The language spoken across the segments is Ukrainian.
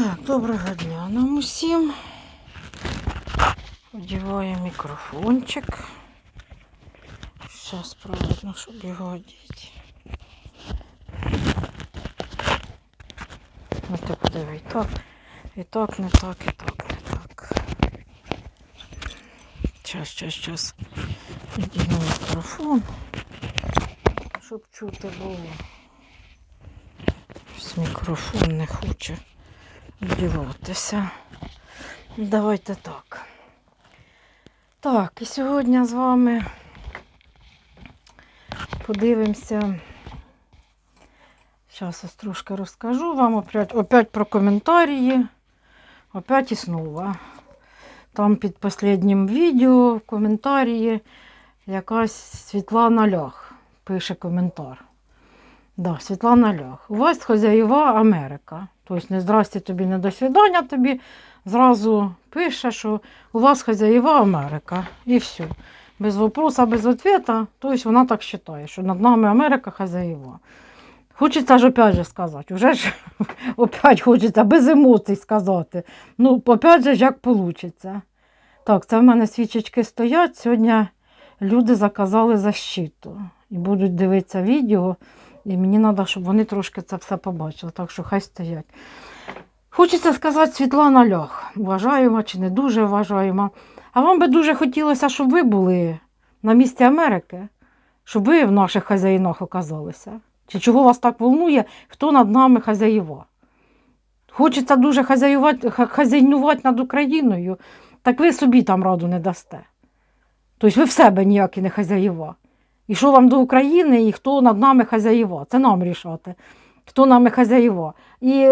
Так, доброго дня нам усім. Одіваю мікрофончик. Зараз правильно, щоб його одіти. Ну ти подиви, і так, і так, не так, і так, не так. Щас, щас, щас. Одіну мікрофон, щоб чути було. Мікрофон не хоче вдіватися. Давайте так. Так, і сьогодні з вами подивимося. Зараз ось трошки розкажу вам опять, опять про коментарі. Опять і знову. Там під останнім відео в коментарі якась Світлана Лях пише коментар. Да, Світлана Лях. У вас хазяєва Америка. Тобто не здрасте тобі, не до свидання тобі. Зразу пише, що у вас хазяєва Америка. І все. Без вопроса, без відповіді. Тобто вона так вважає, що над нами Америка хазяєва. Хочеться ж опять же сказати, вже ж опять хочеться без емоцій сказати. Ну, опять же, як вийде. Так, це в мене свічечки стоять. Сьогодні люди заказали защиту і будуть дивитися відео. І мені треба, щоб вони трошки це все побачили, так що хай стоять. Хочеться сказати, Світлана Лях, вважаємо чи не дуже вважаємо. А вам би дуже хотілося, щоб ви були на місці Америки, щоб ви в наших хазяїнах оказалися. Чи чого вас так волнує, хто над нами хазяїва? Хочеться дуже хазяйнувати над Україною, так ви собі там раду не дасте. Тобто ви в себе ніякі не хазяїва. І що вам до України, і хто над нами хазяїва? Це нам рішати, хто нами хазяїва. І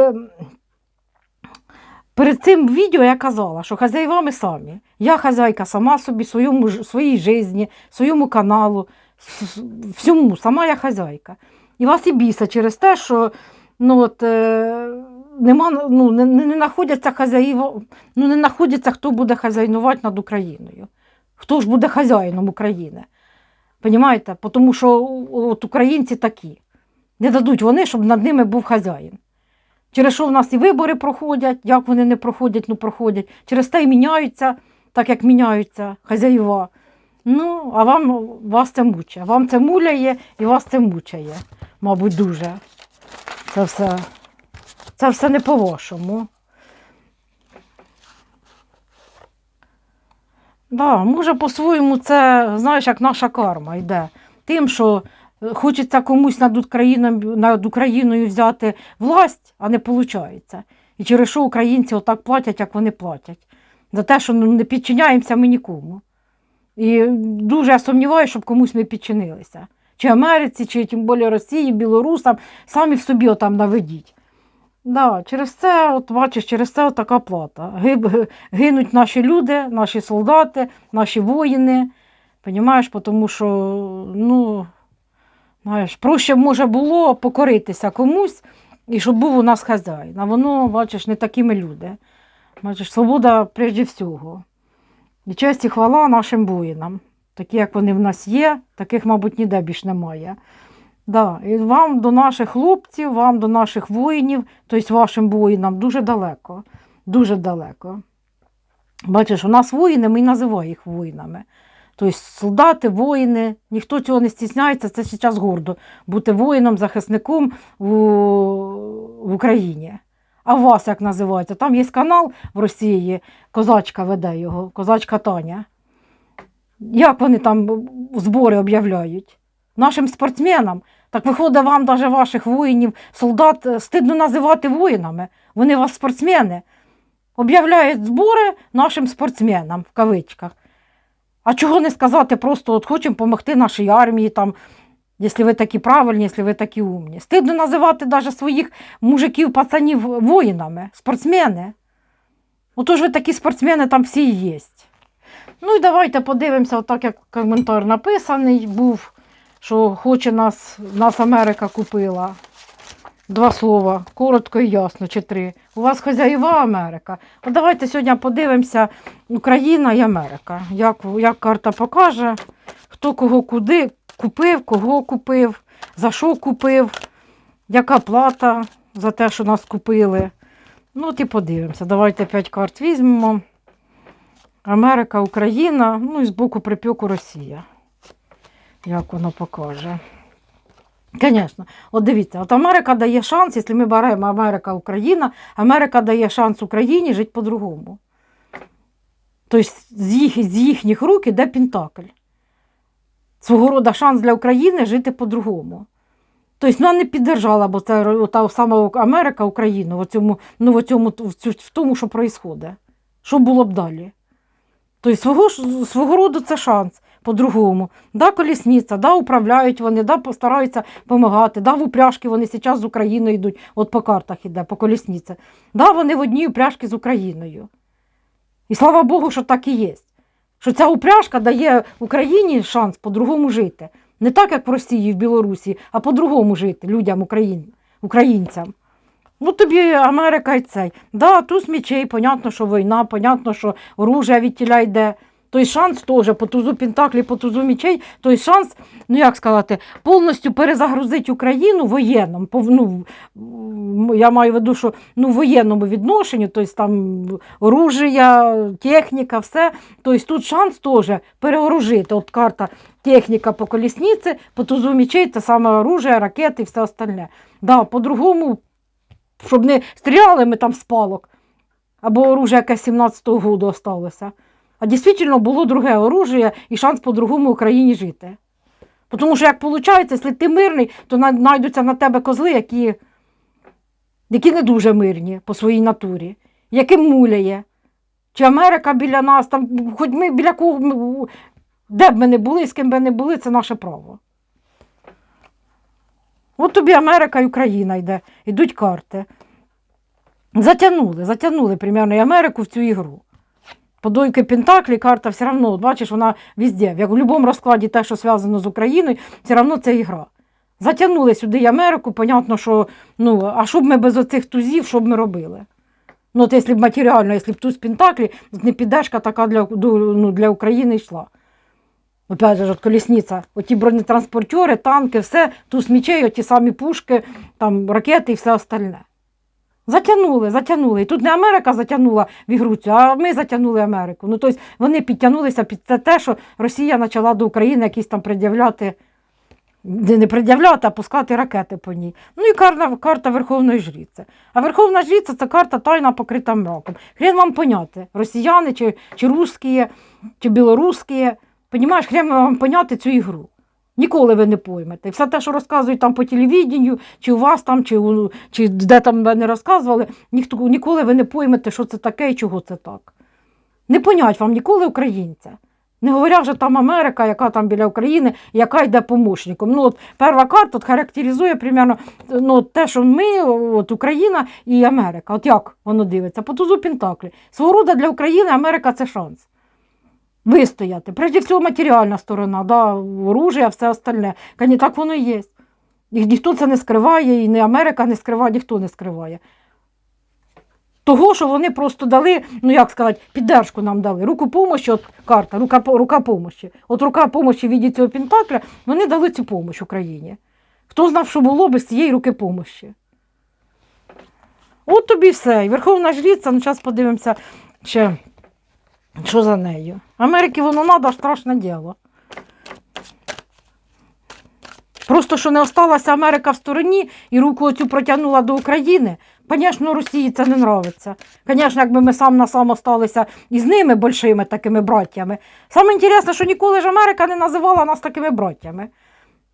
перед цим відео я казала, що хазяїва ми самі. Я хазяйка сама собі, своєму, своїй житті, своєму каналу, всьому, сама я хазяйка. І вас і біса через те, що ну, от, е, нема, ну, не, не, знаходяться хазяїва, ну, не знаходяться, хто буде хазяйнувати над Україною. Хто ж буде хазяїном України? Понімаєте? Тому що от українці такі. Не дадуть вони, щоб над ними був хазяїн. Через що в нас і вибори проходять, як вони не проходять, ну проходять. Через те і міняються, так як міняються хазяїва. Ну, а вам вас це мучає. Вам це муляє і вас це мучає, мабуть, дуже. Це все, це все не по-вашому. Да, може, по-своєму, це, знаєш, як наша карма йде. Тим, що е, хочеться комусь над Україною, над Україною взяти власть, а не виходить. І через що українці отак платять, як вони платять. За те, що ну, не підчиняємося ми нікому. І дуже я сумніваюся, щоб комусь ми підчинилися. Чи Америці, чи тим більше Росії, білорусам, самі в собі отам наведіть. Да, через це, от бачиш, через це така плата. Гиб, гинуть наші люди, наші солдати, наші воїни. Понімаєш, тому що, ну, знаєш, проще може було покоритися комусь, і щоб був у нас хазяїн. А воно, бачиш, не такими люди. Бачиш, свобода прежде всього. І честь і хвала нашим воїнам. Такі, як вони в нас є, таких, мабуть, ніде більш немає. Да. І вам до наших хлопців, вам до наших воїнів, тобто вашим воїнам, дуже далеко. Дуже далеко. Бачиш, у нас воїни, ми і називаємо їх воїнами. Тобто солдати, воїни, ніхто цього не стісняється, це зараз гордо бути воїном, захисником в, в Україні. А вас як називається? Там є канал в Росії, козачка веде його, козачка Таня. Як вони там збори об'являють? Нашим спортсменам. Так виходить, вам навіть ваших воїнів, солдат е, стидно називати воїнами. Вони вас спортсмени. Об'являють збори нашим спортсменам в кавичках. А чого не сказати просто, от хочемо допомогти нашій армії, там, якщо ви такі правильні, якщо ви такі умні. Стидно називати навіть своїх мужиків, пацанів воїнами, спортсмени. Отож ви такі спортсмени там всі є. Ну і давайте подивимося, отак як коментар написаний був, що хоче нас, нас Америка купила. Два слова, коротко і ясно, чи три. У вас хазяєва Америка. От давайте сьогодні подивимося Україна і Америка. Як, як карта покаже, хто кого куди купив, кого купив, за що купив, яка плата за те, що нас купили. Ну, от і подивимося. Давайте 5 карт візьмемо. Америка, Україна, ну і з боку припеку Росія. Як воно покаже. Звісно, от дивіться, от Америка дає шанс, якщо ми беремо Америка, Україна, Америка дає шанс Україні жити по-другому. Тобто з, їх, з їхніх рук іде Пентакль. Свого роду шанс для України жити по-другому. Тобто вона не піддержала, бо це та сама Америка, Україну в цьому, ну, в, цьому, в тому, що відбувається. Що було б далі? Тобто свого, свого роду це шанс по-другому. Да, колісниця, да, управляють вони, да, постараються допомагати, да, в упряжки вони зараз з Україною йдуть, от по картах іде, по колісниці. Да, вони в одній упряжці з Україною. І слава Богу, що так і є. Що ця упряжка дає Україні шанс по-другому жити. Не так, як в Росії, в Білорусі, а по-другому жити людям, україн, українцям. Ну тобі Америка і цей. Да, туз мечей, понятно, що війна, понятно, що оружие від тіля йде. Той шанс теж по тузу Пентаклі, по тузу мечей, той шанс, ну як сказати, повністю перезагрузити Україну воєнному. Ну, я маю в виду, що ну, воєнному відношенні, тобто там оружія, техніка, все. Тобто тут шанс теж переоружити. От карта техніка по колісниці, по тузу мечей, це саме оружие, ракети і все остальне. Да, по-другому, щоб не стріляли ми там з палок, або оружие якесь 17-го року осталося. А дійсно було друге оружие і шанс по-другому Україні жити. Тому що, як виходить, якщо ти мирний, то знайдуться на тебе козли, які, які не дуже мирні по своїй натурі, яким муляє. Чи Америка біля нас, там, хоч ми біля кого, де б ми не були, з ким би не були, це наше право. От тобі Америка і Україна йде, йдуть карти. Затягнули, затягнули примерно і Америку в цю ігру. Подойки Пентаклі, карта все одно, бачиш, вона везде. Як в будь-якому розкладі те, що зв'язано з Україною, все одно це ігра. Затягнули сюди Америку, понятно, що ну, а що б ми без оцих тузів, що б ми робили? Ну, от якщо б матеріально, якщо б туз Пентаклі, не піддержка така для, ну, для України йшла. Опять же, от колісниця, оті бронетранспортери, танки, все, туз мічей, оті самі пушки, там, ракети і все остальне. Затягнули, затягнули. І тут не Америка затягнула в Ігруцю, а ми затягнули Америку. Ну, тобто вони підтягнулися під те, що Росія почала до України якісь там пред'являти, не пред'являти, а пускати ракети по ній. Ну і карта, карта Верховної Жріці. А Верховна Жріця це карта тайна покрита мраком. Хрен вам поняти, росіяни чи, чи русські, чи білоруські. Понімаєш, хрен вам поняти цю ігру. Ніколи ви не поймете. Все те, що розказують там по телевіденню, чи у вас там, чи, чи де там не розказували, ніхто, ніколи ви не поймете, що це таке і чого це так. Не понять вам ніколи українця. Не говоря вже там Америка, яка там біля України, яка йде помощником. Ну, от перша карта характеризує примерно ну, те, що ми, от Україна і Америка. От як воно дивиться? По тузу Пентаклі. Свого роду для України Америка це шанс. Вистояти. Прежде всього матеріальна сторона, да, оружие, все остальне. Кані, так воно і є. І ніхто це не скриває, і не Америка не скриває, ніхто не скриває. Того, що вони просто дали, ну як сказати, піддержку нам дали. Руку помощі, от карта, рука, рука помощі. От рука помощі в віді цього Пентакля, вони дали цю помощь Україні. Хто знав, що було без цієї руки помощі? От тобі все. І Верховна жриця, ну зараз подивимося ще, що за нею. Америці воно треба, страшне діло. Просто що не осталася Америка в стороні і руку оцю протягнула до України. Звісно, Росії це не нравиться. Звісно, якби ми сам на сам осталися із ними большими такими браттями. Саме інтересне, що ніколи ж Америка не називала нас такими браттями.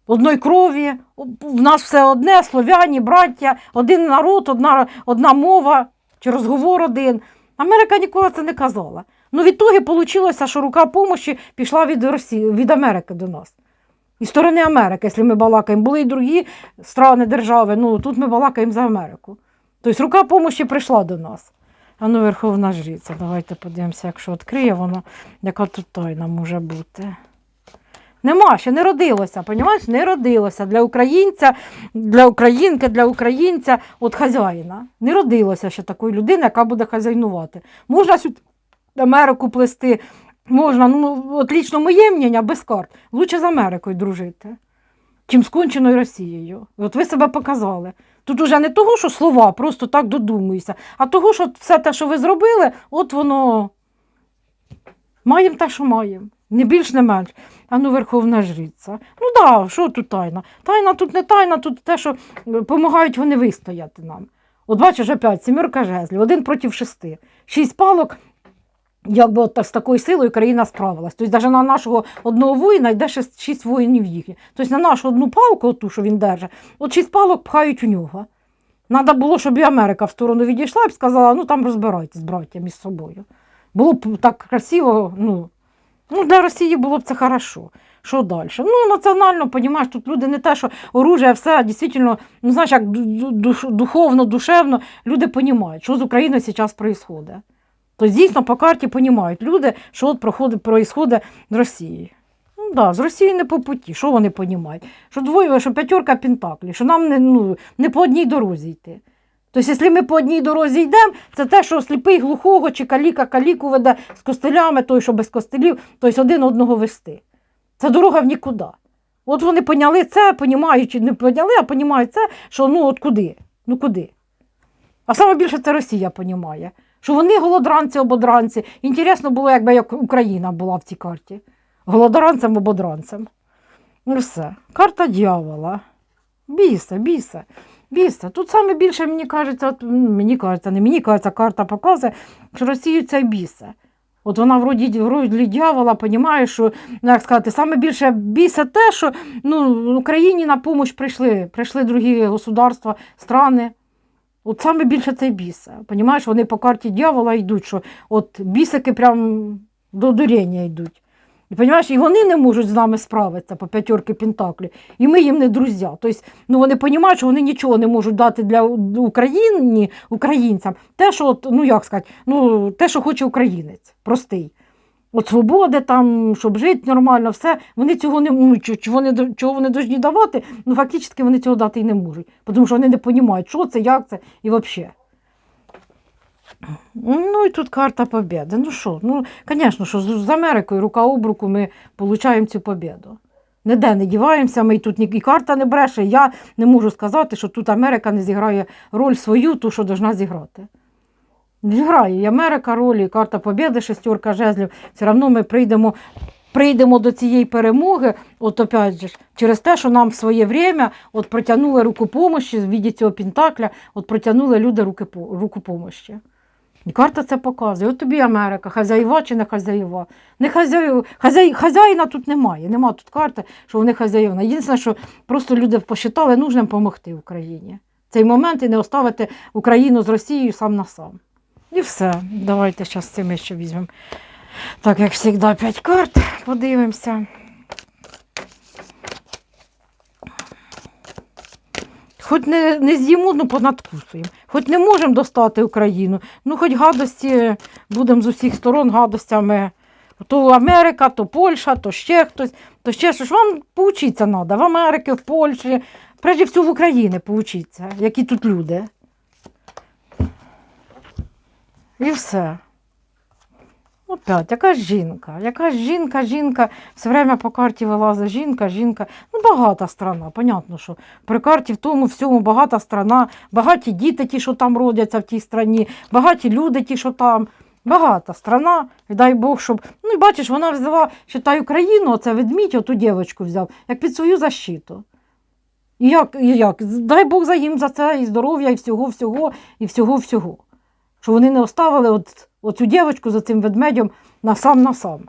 Одної крові, в нас все одне, слов'яні, браття, один народ, одна, одна мова чи розговор один. Америка ніколи це не казала. Ну, в ітогі вийшло, що рука помощі пішла від Росії, від Америки до нас. І сторони Америки, якщо ми балакаємо, були і другі страни, держави, ну тут ми балакаємо за Америку. Тобто рука помощі прийшла до нас. А ну, Верховна Жриця, давайте подивимося, якщо відкриє воно, яка тут тайна може бути. Нема, ще не родилося, понімаєш? Не родилося для українця, для українки, для українця, от хазяїна. Не родилося ще такої людини, яка буде хазяйнувати. Можна сюди Америку плести, можна, ну, от лічно моє мнення, без карт. Лучше з Америкою дружити, чим з конченою Росією. От ви себе показали. Тут уже не того, що слова, просто так додумуюся, а того, що все те, що ви зробили, от воно маємо те, що маємо. Не більш, не менш. А ну, Верховна Жриця. Ну да, що тут тайна? Тайна тут не тайна, тут те, що допомагають вони вистояти нам. От бачиш, опять сімерка жезлів, один проти шести. Шість палок, якби от з такою силою країна справилась. Тобто навіть на нашого одного воїна йде шість, шість воїнів їхніх. Тобто на нашу одну палку, оту, що він держить, от шість палок пхають у нього. Треба було, щоб і Америка в сторону відійшла і сказала, ну там розбирайтесь, браття, між собою. Було б так красиво, ну, ну для Росії було б це хорошо. Що далі? Ну, національно, розумієш, тут люди не те, що оружие, все дійсно, ну знаєш, як духовно, душевно, люди розуміють, що з Україною зараз відбувається. Тобто, дійсно, по карті розуміють люди, що от проходить, з Росією. Ну так, да, з Росією не по путі, що вони розуміють? Що двоє, що п'ятерка пентаклі, що нам не, ну, не по одній дорозі йти. Тобто, якщо ми по одній дорозі йдемо, це те, що сліпий глухого чи каліка каліку веде з костелями, той, що без костелів, тобто один одного вести. Це дорога в нікуди. От вони поняли це, понімаючи, не поняли, а понімають це, що ну от куди? Ну куди? А саме більше це Росія понімає. Що вони голодранці ободранці. Інтересно було, якби як Україна була в цій карті. Голодранцем ободранцем. Ну все. Карта дьявола. Біса, біса, біса. Тут саме більше, мені кажеться, от, мені кажеться, не мені кажеться, карта показує, що Росію це біса. От вона вроді, вроді дьявола, понімає, що, ну, як сказати, саме більше біса те, що ну, Україні на допомогу прийшли, прийшли другі государства, страни. От саме більше це біса. Понімаєш, вони по карті дьявола йдуть, що от бісики прям до дурення йдуть. І, понімаєш, і вони не можуть з нами справитися по п'ятерки Пентаклі, і ми їм не друзі. Тобто, ну, вони розуміють, що вони нічого не можуть дати для України, українцям. Те, що, ну як сказати, ну, те, що хоче українець, простий. От свободи там, щоб жити нормально, все, вони цього не ну, чого- вони, чого вони повинні давати, ну фактично вони цього дати і не можуть, тому що вони не розуміють, що це, як це і взагалі. Ну і тут карта побєди. Ну що, ну, звісно, що з Америкою рука об руку ми отримуємо цю побєду. Ніде не діваємося, ми і тут і карта не бреше. Я не можу сказати, що тут Америка не зіграє роль свою, ту, що повинна зіграти. Зіграє і Америка роль, і карта побєди, шестерка жезлів. Все одно ми прийдемо, прийдемо до цієї перемоги, от опять же, через те, що нам в своє время от протягнули руку помощі в віді цього пентакля, от протягнули люди руки, руку помощі. І карта це показує. От тобі Америка, хазяїва чи не хазяїва. Не хазяїв, хазяї, хазяїна тут немає. Нема тут карти, що вони хазяївна. Єдине, що просто люди посчитали нужним допомогти Україні. Цей момент і не оставити Україну з Росією сам на сам. І все. Давайте зараз це ми ще візьмемо. Так, як завжди, 5 карт. Подивимося. Хоч не, не з'їмо, ну понадкусуємо. Хоч не можемо достати Україну, ну хоч гадості будемо з усіх сторон гадостями. То Америка, то Польща, то ще хтось, то ще щось. Вам поучитися треба. В Америці, в Польщі, прежде всього в Україні поучитися, які тут люди. І все. Опять, якась жінка, якась жінка, жінка, все время по карті вилазить жінка, жінка. Ну, багата страна, понятно, що при карті в тому всьому багата страна, багаті діти ті, що там родяться в тій страні, багаті люди ті, що там. Багата страна, і дай Бог, щоб. Ну і бачиш, вона взяла, считай, Україну, оце ведмідь, оту дівчинку взяв, як під свою защиту. І як, і як? Дай Бог за їм за це і здоров'я, і всього, всього, і всього, всього. Що вони не оставили от, оцю дівчинку за цим ведмедем на сам на сам.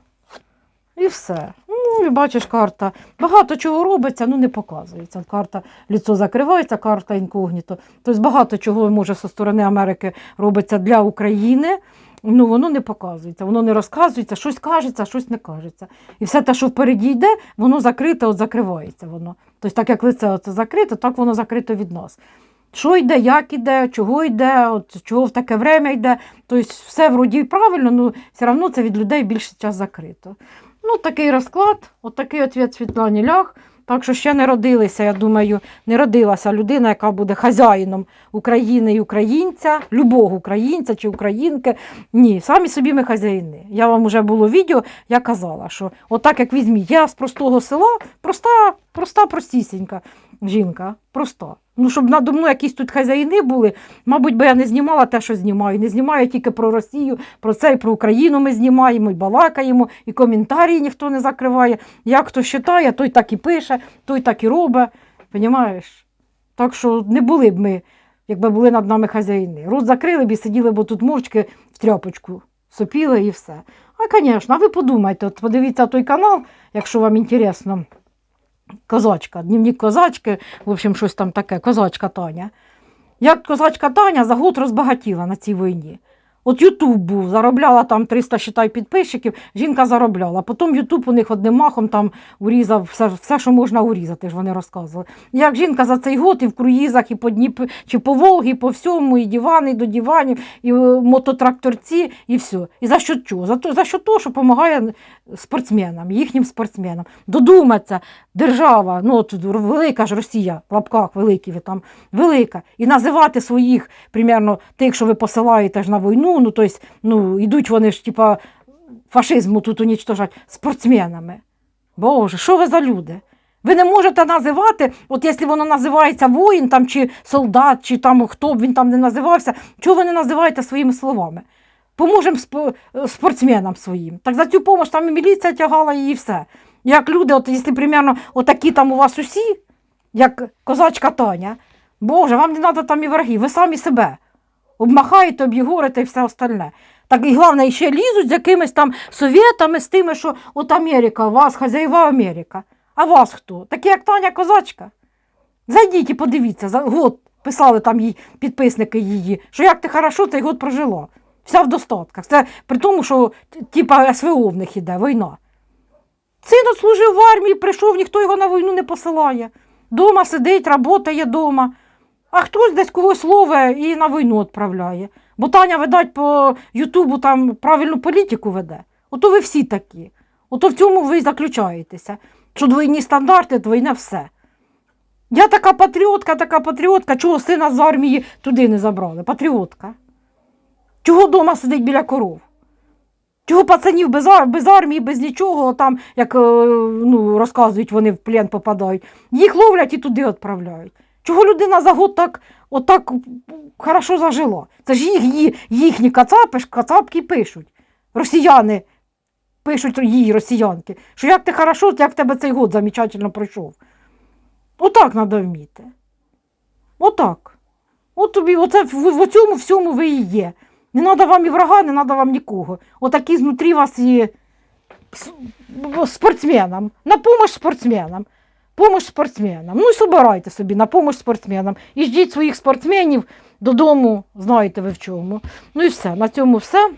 І все. Ну, і бачиш, карта. Багато чого робиться, ну не показується. Карта ліцо закривається, карта інкогніто. Тобто багато чого може зі сторони Америки робиться для України. Ну, воно не показується, воно не розказується, щось кажеться, щось не кажеться. І все те, що впереді йде, воно закрите, от закривається воно. Тобто, так як лице оце закрите, так воно закрито від нас. Що йде, як іде, чого йде, от, чого в таке время йде. Тобто все вроді правильно, але все одно це від людей більше час закрито. Ну, такий розклад, от такий ответ Світлані Лях. Так що ще не родилися, я думаю, не родилася людина, яка буде хазяїном України і українця, любого українця чи українки. Ні, самі собі ми хазяїни. Я вам вже було відео, я казала, що отак як візьміть, я з простого села, проста, проста, простісінька жінка. Проста. Ну, щоб надо мною якісь тут хазяїни були, мабуть, би я не знімала те, що знімаю. Не знімаю тільки про Росію, про це і про Україну ми знімаємо, і балакаємо, і коментарі ніхто не закриває. Як хто вважає, той так і пише, той так і робить. Понімаєш? Так що не були б ми, якби були над нами хазяїни. Рот закрили б і сиділи б тут мовчки в тряпочку, сопіли і все. А, звісно, ви подумайте, от подивіться той канал, якщо вам інтересно. Козачка, дневник козачки, в общем, щось там таке, козачка Таня. Як козачка Таня за год розбагатіла на цій війні. От Ютуб був, заробляла там 300 считай, підписчиків, жінка заробляла. Потім Ютуб у них одним махом там урізав все, все, що можна урізати, ж вони розказували. Як жінка за цей год і в круїзах, і по Дніп... чи по Волгі, і по всьому, і дивани і до диванів, і е, мототракторці, і все. І за що чого? За, за що то, що допомагає спортсменам, їхнім спортсменам. Додуматься, держава, ну от велика ж Росія, в лапках великі там, велика, і називати своїх, примерно, тих, що ви посилаєте ж на війну, ну, тобто, ну, йдуть вони ж, типа, фашизму тут унічтожать, спортсменами. Боже, що ви за люди? Ви не можете називати, от якщо воно називається воїн там, чи солдат, чи там хто б він там не називався, чого ви не називаєте своїми словами? Поможемо спо- спортсменам своїм. Так за цю допомогу там і міліція тягала і все. Як люди, от якщо примерно отакі там у вас усі, як козачка Таня, Боже, вам не треба там і враги, ви самі себе обмахаєте, об'єгорите і все остальне. Так і головне, ще лізуть з якимись там совєтами, з тими, що от Америка, вас, хазяєва Америка. А вас хто? Такі, як Таня Козачка. Зайдіть і подивіться, за год писали там їй підписники її, що як ти хорошо цей год прожила. Вся в достатках. Це при тому, що типа СВО в них іде, війна. Син служив в армії, прийшов, ніхто його на війну не посилає. Дома сидить, працює дома. А хтось десь когось ловить і на війну відправляє. Бо Таня, видать, по Ютубу там правильну політику веде. Ото ви всі такі. Ото в цьому ви і заключаєтеся. Що двойні стандарти, двойне все. Я така патріотка, така патріотка, чого сина з армії туди не забрали? Патріотка. Чого вдома сидить біля коров? Чого пацанів без, ар- без армії, без нічого, там, як е, ну, розказують, вони в плен попадають. Їх ловлять і туди відправляють. Чого людина за год так, отак хорошо зажила? Це ж їх, їхні кацапи, кацапки пишуть. Росіяни пишуть їй, росіянки, що як ти хорошо, як в тебе цей год замечательно пройшов. Отак треба вміти. Отак. От тобі, оце в, в цьому всьому ви і є. Не треба вам і врага, не треба вам нікого. Отакі знутрі вас і спортсменам. На помощь спортсменам. Помощь спортсменам. Ну і собирайте собі на помощь спортсменам. І ждіть своїх спортсменів додому, знаєте ви в чому. Ну і все. На цьому все.